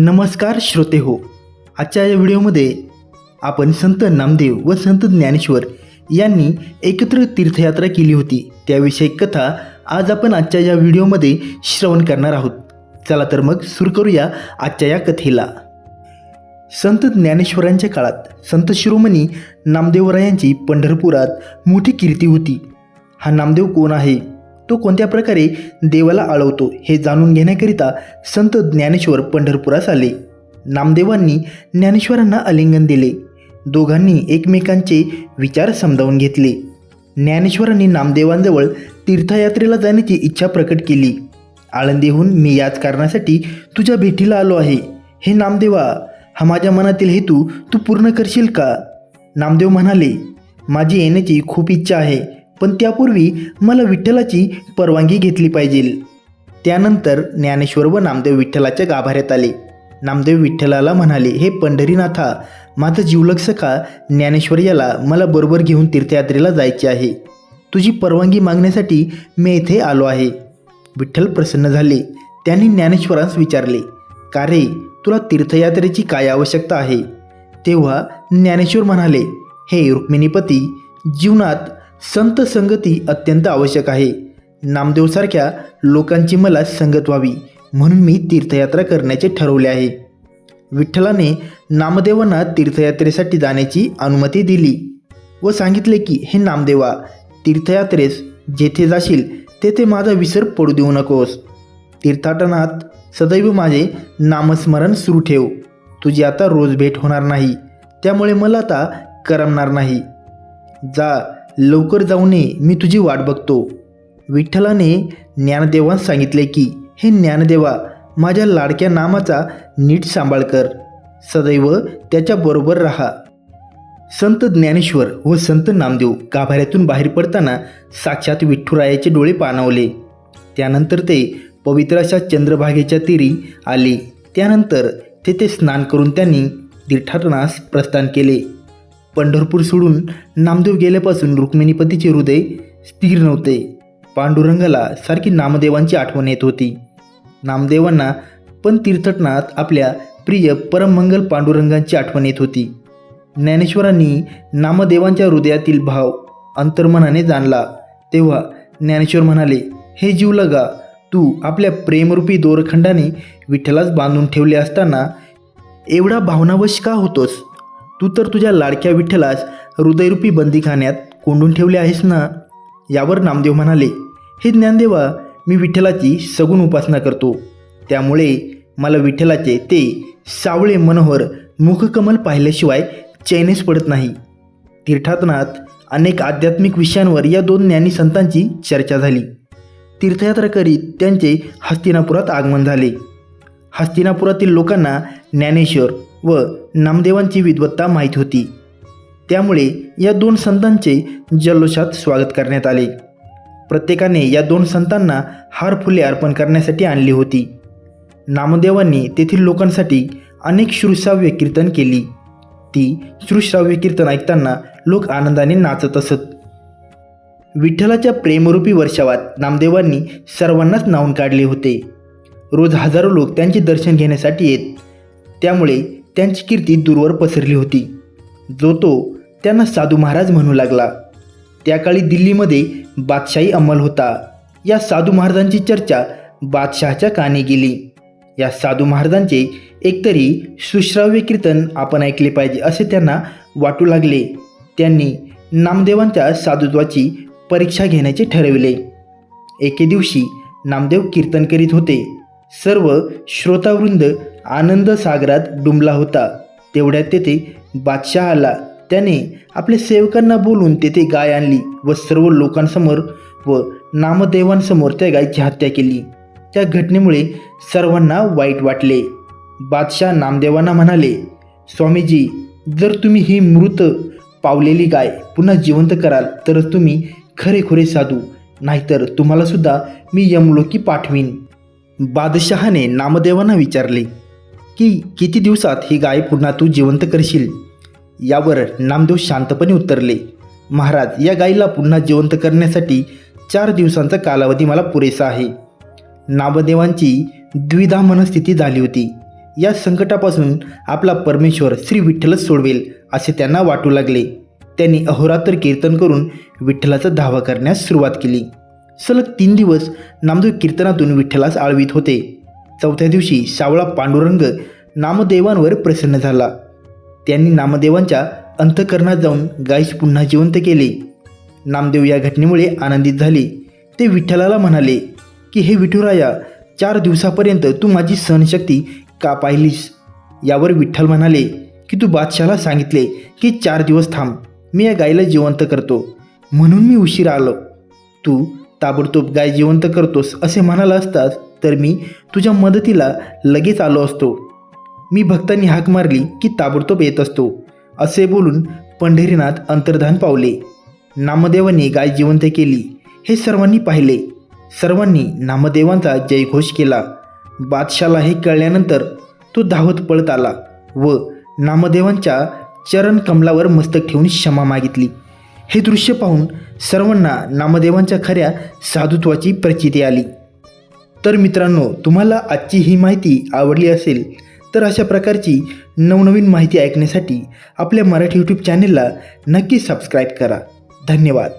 नमस्कार श्रोते हो. आजच्या या व्हिडिओमध्ये आपण संत नामदेव व संत ज्ञानेश्वर यांनी एकत्र तीर्थयात्रा केली होती. त्याविषयी कथा आज आपण आजच्या या व्हिडिओमध्ये श्रवण करणार आहोत. चला तर मग सुरू करूया आजच्या या कथेला. संत ज्ञानेश्वरांच्या काळात संत शिरोमणी नामदेवरायांची पंढरपुरात मोठी कीर्ती होती. हा नामदेव कोण आहे? तो कोणत्या प्रकारे देवाला आळवतो हे जाणून घेण्याकरिता संत ज्ञानेश्वर पंढरपुरास आले. नामदेवांनी ज्ञानेश्वरांना आलिंगन दिले. दोघांनी एकमेकांचे विचार समजावून घेतले. ज्ञानेश्वरांनी नामदेवांजवळ तीर्थयात्रेला जाण्याची इच्छा प्रकट केली. आळंदीहून मी याच कारणासाठी तुझ्या भेटीला आलो आहे. हे नामदेवा हा माझ्या मनातील हेतू तू पूर्ण करशील का? नामदेव म्हणाले माझी येण्याची खूप इच्छा आहे. पण त्यापूर्वी मला विठ्ठलाची परवानगी घेतली पाहिजे. त्यानंतर ज्ञानेश्वर व नामदेव विठ्ठलाच्या गाभाऱ्यात आले. नामदेव विठ्ठलाला म्हणाले हे पंढरीनाथा माझा जीवलग सखा ज्ञानेश्वर याला मला बरोबर घेऊन तीर्थयात्रेला जायचे आहे. तुझी परवानगी मागण्यासाठी मी येथे आलो आहे. विठ्ठल प्रसन्न झाले. त्यांनी ज्ञानेश्वरांस विचारले का रे तुला तीर्थयात्रेची काय आवश्यकता आहे? तेव्हा ज्ञानेश्वर म्हणाले हे रुक्मिणीपती जीवनात संत संगती अत्यंत आवश्यक आहे. नामदेवसारख्या लोकांची मला संगत व्हावी म्हणून मी तीर्थयात्रा करण्याचे ठरवले आहे. विठ्ठलाने नामदेवांना तीर्थयात्रेसाठी जाण्याची अनुमती दिली व सांगितले की हे नामदेवा तीर्थयात्रेस जेथे जाशील तेथे माझा विसर पडू देऊ नकोस. तीर्थाटनात सदैव माझे नामस्मरण सुरू ठेव. तुझी आता रोज भेट होणार नाही. त्यामुळे मला आता करमणार नाही. जा लवकर जाऊ नये मी तुझी वाट बघतो. विठ्ठलाने ज्ञानदेवांस सांगितले की हे ज्ञानदेवा माझ्या लाडक्या नामाचा नीट सांभाळ कर. सदैव त्याच्याबरोबर राहा. संत ज्ञानेश्वर व संत नामदेव गाभाऱ्यातून बाहेर पडताना साक्षात विठ्ठुरायाचे डोळे पाणवले. त्यानंतर ते पवित्र अशा चंद्रभागेच्या तीरी आले. त्यानंतर तेथे स्नान करून त्यांनी तीर्थाटनास प्रस्थान केले. पंढरपूर सोडून नामदेव गेल्यापासून रुक्मिणीपतीचे हृदय स्थिर नव्हते. पांडुरंगाला सारखी नामदेवांची आठवण येत होती. नामदेवांना पण तीर्थटनात आपल्या प्रिय परममंगल पांडुरंगांची आठवण येत होती. ज्ञानेश्वरांनी नामदेवांच्या हृदयातील भाव अंतर्मनाने जाणला. तेव्हा ज्ञानेश्वर म्हणाले हे जीव लगा तू आपल्या प्रेमरूपी दोरखंडाने विठ्ठलास बांधून ठेवले असताना एवढा भावनावश का होतोस? तू तर तुझ्या लाडक्या विठ्ठलास हृदयरूपी बंदीखान्यात कोंडून ठेवले आहेस ना? यावर नामदेव म्हणाले हे ज्ञानदेवा मी विठ्ठलाची सगुण उपासना करतो. त्यामुळे मला विठ्ठलाचे ते सावळे मनोहर मुखकमल पाहिल्याशिवाय चैनेच पडत नाही. तीर्थाटनात अनेक आध्यात्मिक विषयांवर या दोन ज्ञानी संतांची चर्चा झाली. तीर्थयात्रा करीत त्यांचे हस्तिनापुरात आगमन झाले. हस्तिनापुरातील लोकांना ज्ञानेश्वर व नामदेवांची विद्वत्ता माहीत होती. त्यामुळे या दोन संतांचे जल्लोषात स्वागत करण्यात आले. प्रत्येकाने या दोन संतांना हार फुले अर्पण करण्यासाठी आणली होती. नामदेवांनी तेथील लोकांसाठी अनेक श्रुश्राव्य कीर्तन केली. ती श्रुश्राव्य कीर्तन ऐकताना लोक आनंदाने नाचत असत. विठ्ठलाच्या प्रेमरूपी वर्षावात नामदेवांनी सर्वांनाच नावून काढले होते. रोज हजारो लोक त्यांचे दर्शन घेण्यासाठी येत. त्यामुळे त्यांची कीर्ती दूरवर पसरली होती. जो तो त्यांना साधू महाराज म्हणू लागला. त्या काळी दिल्लीमध्ये बादशाही अंमल होता. या साधू महाराजांची चर्चा बादशहाच्या काने गेली. या साधू महाराजांचे एकतरी सुश्राव्य कीर्तन आपण ऐकले पाहिजे असे त्यांना वाटू लागले. त्यांनी नामदेवांच्या साधुत्वाची परीक्षा घेण्याचे ठरविले. एके दिवशी नामदेव कीर्तन करीत होते. सर्व श्रोतावृंद आनंद सागरात डुंबला होता. तेवढ्यात तेथे बादशाह आला. त्याने आपल्या सेवकांना बोलून तेथे गाय आणली व सर्व लोकांसमोर व नामदेवांसमोर त्या गायची हत्या केली. त्या घटनेमुळे सर्वांना वाईट वाटले. बादशाह नामदेवांना म्हणाले स्वामीजी जर तुम्ही ही मृत पावलेली गाय पुन्हा जिवंत कराल तरच तुम्ही खरेखुरे साधू. नाहीतर तुम्हालासुद्धा मी यमलोकी पाठवीन. बादशहाने नामदेवांना विचारले की किती दिवसात ही गाय पुन्हा तू जिवंत करशील? यावर नामदेव शांतपणे उत्तरले महाराज या गायीला पुन्हा जिवंत करण्यासाठी चार दिवसांचा कालावधी मला पुरेसा आहे. नामदेवांची द्विधा मनस्थिती झाली होती. या संकटापासून आपला परमेश्वर श्री विठ्ठलच सोडवेल असे त्यांना वाटू लागले. त्यांनी अहोरात्र कीर्तन करून विठ्ठलाचा धावा करण्यास सुरुवात केली. सलग तीन दिवस नामदेव कीर्तनातून विठ्ठलास आळवीत होते. चौथ्या दिवशी सावळा पांडुरंग नामदेवांवर प्रसन्न झाला. त्यांनी नामदेवांच्या अंतकरणात जाऊन गायीस पुन्हा जिवंत केले. नामदेव या घटनेमुळे आनंदित झाले. ते विठ्ठलाला म्हणाले की हे विठुराया चार दिवसापर्यंत तू माझी सहनशक्ती का पाहिलीस यावर विठ्ठल म्हणाले की तू बादशाला सांगितले की चार दिवस थांब मी या गायीला जिवंत करतो. म्हणून मी उशीर आलो. तू ताबडतोब गाय जिवंत करतोस असे म्हणाला असताच तर मी तुझ्या मदतीला लगेच आलो असतो. मी भक्तांनी हाक मारली की ताबडतोब येत असतो. असे बोलून पंढरीनाथ अंतर्धान पावले. नामदेवांनी गाय जिवंत केली. हे सर्वांनी पाहिले. सर्वांनी नामदेवांचा जयघोष केला. बादशाला हे कळल्यानंतर तो धावत पळत आला व नामदेवांच्या चरण कमलावर मस्तक ठेवून क्षमा मागितली. हे दृश्य पाहून सर्वांना नामदेवांच्या खऱ्या साधुत्वाची प्रचिती आली. तर मित्रांनो तुम्हाला आजची ही माहिती आवडली असेल तर अशा प्रकारची नवनवीन माहिती ऐकण्यासाठी आपल्या मराठी यूट्यूब चॅनेलला नक्की सबस्क्राईब करा. धन्यवाद.